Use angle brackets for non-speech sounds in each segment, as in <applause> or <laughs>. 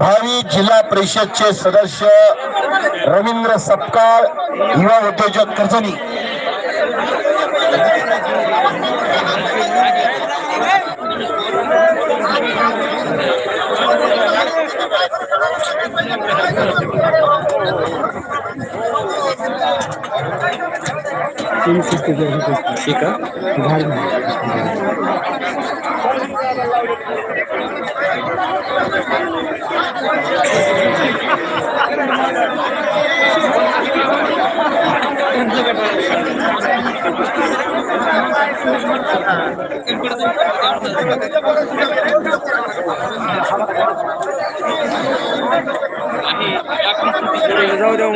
भावी जिल्हा परिषदचे सदस्य रवींद्र सपकाळ युवा उद्योजक कर्जनी. ठीक आहे जाऊ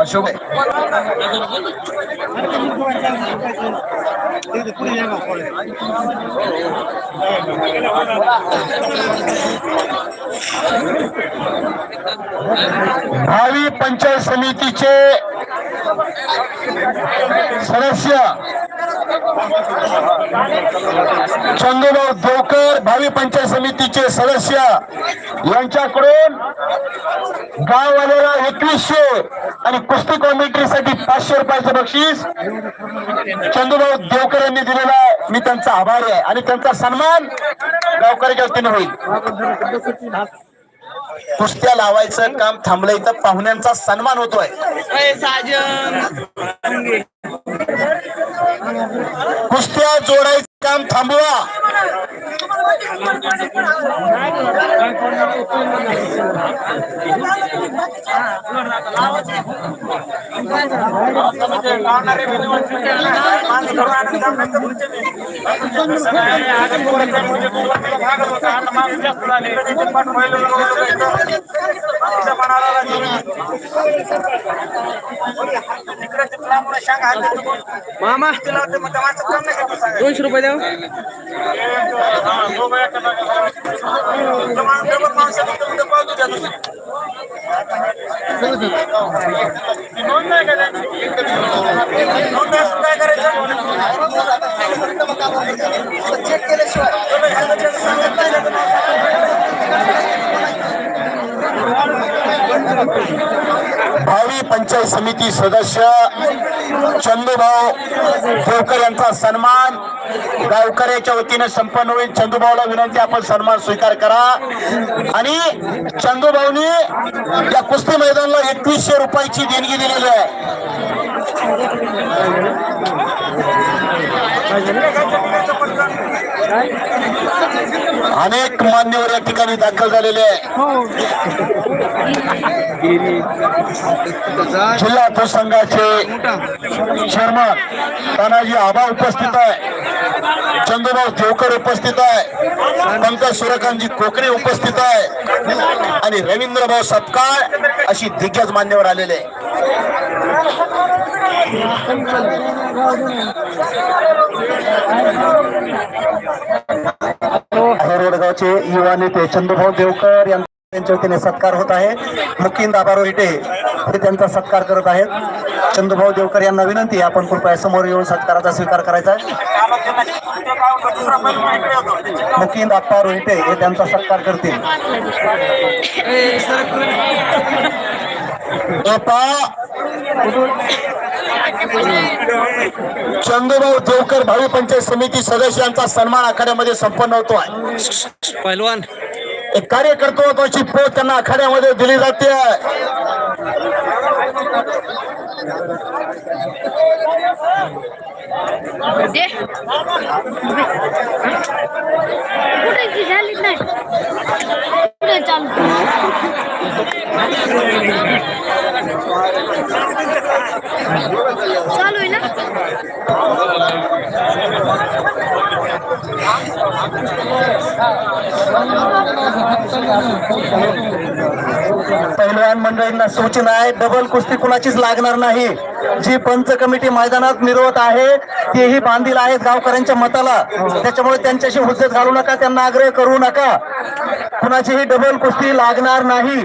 अशोक भावी पंचायत समितीचे सदस्य चंदूभाऊ देवकर भावी पंचायत समितीचे सदस्य. यांच्याकडून गाववाल्याला एकवीसशे आणि कुस्ती कॉमेंट्रीसाठी पाचशे रुपयाचं बक्षीस चंदूभाऊ देवकर यांनी दिलेला मी त्यांचा आभारी आहे आणि त्यांचा सन्मान गावकऱ्याच्या वतीने होईल. कुस्त्या लावायचं काम थांबलंय तर पाहुण्यांचा सन्मान होतोय. कुस्त्या जोडायचं काम थांबवा. मामा. दोनशे रुपये द्या. भावी पंचायत समिती सदस्य चंदूभाऊ देवकर यांचा सन्मान. गावकऱ्याच्या वतीने संपन्न होईल. चंदूभाऊला विनंती आपण सन्मान स्वीकार करा. आणि चंदूभाऊनी या कुस्ती मैदानाला एकवीसशे रुपयाची देणगी दिलेली आहे. अनेक मान्यवर या ठिकाणी दाखल झालेले आहे जिल्हा तो संघाचे चेअरमन तानाजी आबा उपस्थित आहे. चंदूभाऊ देवकर उपस्थित आहे. पंकज सूर्यकांतजी कोकणे उपस्थित आहे. आणि रवींद्रभाऊ सपकाळ अशी दिग्गज मान्यवर आलेले आहे. रोडगावचे युवा नेते चंदूभाऊ देवकर यांचा त्यांच्या वतीने सत्कार होत आहे. मुकीन दाबा रोहिटे हे त्यांचा सत्कार करत आहेत. चंदूभाऊ देवकर यांना विनंती आपण कृपया समोर येऊन सत्काराचा स्वीकार करायचा आहे. मुकीन आप्पा रोहिटे हे त्यांचा सत्कार करतील. चंदूभाऊ देवकर भावी पंचायत समिती सदस्यांचा सन्मान आखाड्यामध्ये संपन्न होतो आहे पहिलवान. एक कार्यकर्तृत्वाची पोच त्यांना आखाड्यामध्ये दिली जाते. झालीच नाही. করে চাল <laughs> চালু না? पहलवान मंडळींना सूचना आहे डबल कुस्ती कुणाचीच लागणार नाही. जी पंच कमिटी मैदानात मिरवत आहे तेही बांधील आहेत गावकऱ्यांच्या मताला. त्याच्यामुळे त्यांच्याशी हुज्जत घालू नका त्यांना आग्रह करू नका. कुणाचीही डबल कुस्ती लागणार नाही.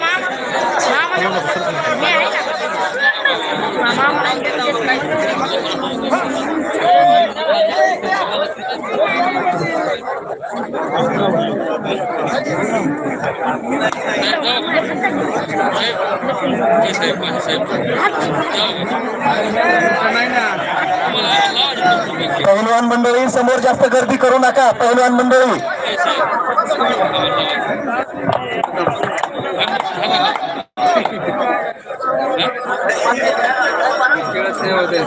पहिलवान मंडळी समोर जास्त गर्दी करू नका पहिलवान मंडळी. <laughs> ওদের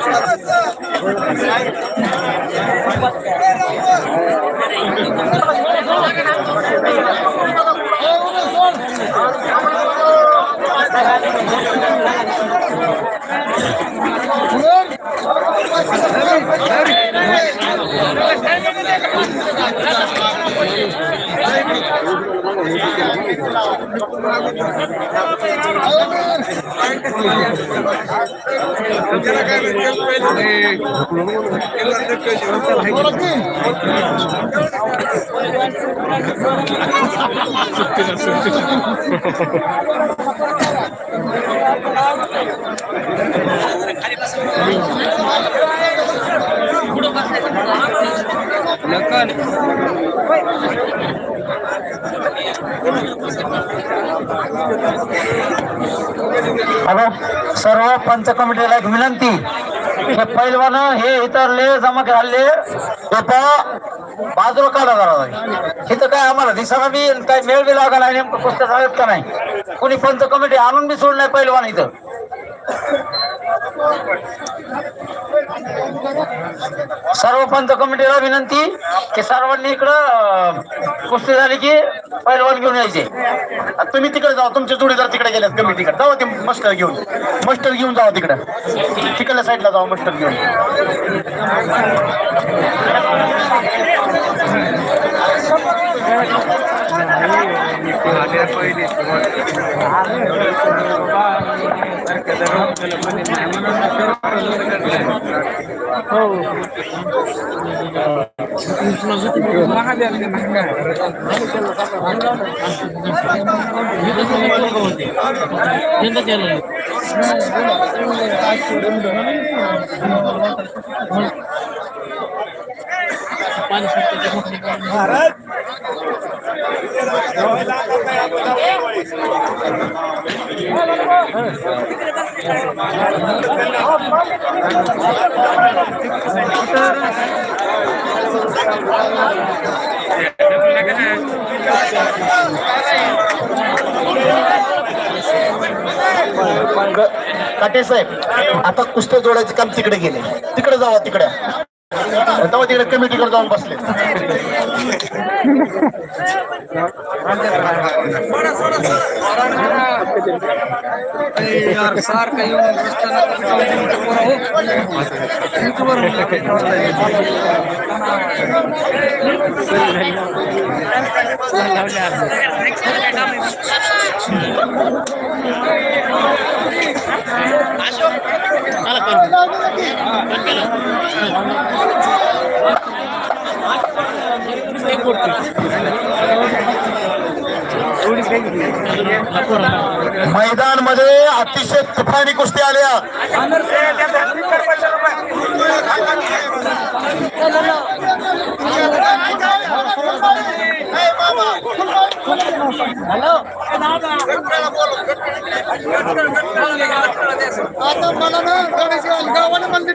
সত্যি না সত্যি हॅलो सर्व पंच कमिटीला एक विनंती हे पैलवान हे इतरले जमा घालले बाजूला काढा जरा. इथं काय आम्हाला दिसायला बी काय मेळ बी लागला नाही नेमकं पुस्तक आहेत का नाही? कोणी पंच कमिटी आणून बी सोडलाय पैलवान इथं? सर्व पंच कमिटीला विनंती की सर्वांनी इकडं कुस्ती झाली की पैलवान घेऊन यायचे. तुम्ही तिकडे जाऊ तुमचे जोडीदार तिकडे गेले कमिटीकडे जावा ते मस्टर घेऊन. मस्टर घेऊन जाऊ तिकडं. तिकडल्या साईडला जाऊ मस्टर घेऊन. Pak काटे साहेब आता कुस्त्या जोडायचं काम तिकडे गेले. तिकडे जावा तिकडे. जावा तिकडे कमिटीकडे जाऊन बसले. यार सारखं deportes. मैदान मध्ये अतिशय तुफानी कुस्ती आल्या आता मंदिर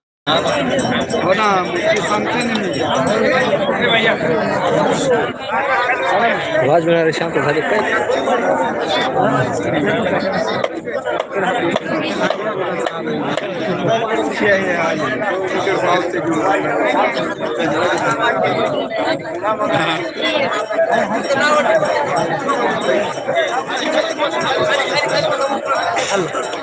हो ना ते सांगते आवाज मिळणारे शांत झाले काय? हॅलो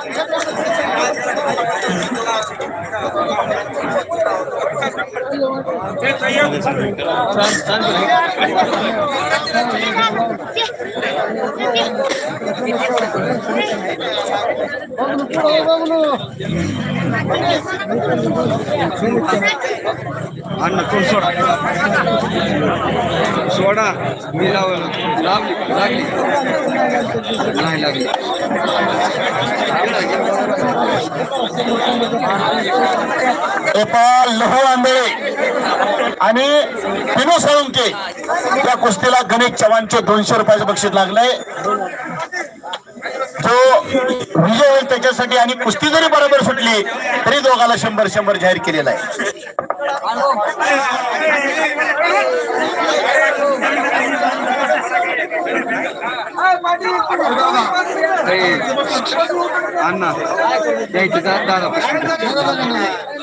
అన్న చూసాడు सोडा. मी लावलं लावली लागली नाही लागली. गोपाल लहू आंधळे आणि पिनू साळुंके. या कुस्तीला गणेश चव्हाणचे दोनशे रुपयाचं बक्षीस लागलंय. जो विजय होईल त्याच्यासाठी आणि कुस्ती जरी बरोबर सुटली तरी दोघाला शंभर शंभर जाहीर केलेला आहे. अण्णा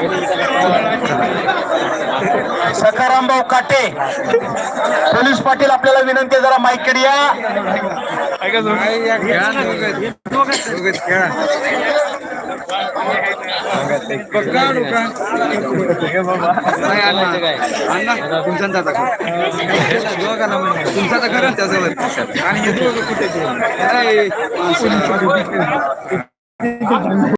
दादा सखारामभाऊ काटे. पोलीस पाटील आपल्याला विनंती जरा माईकडे या. तुमचा तुमचा तर त्याजवळ आणि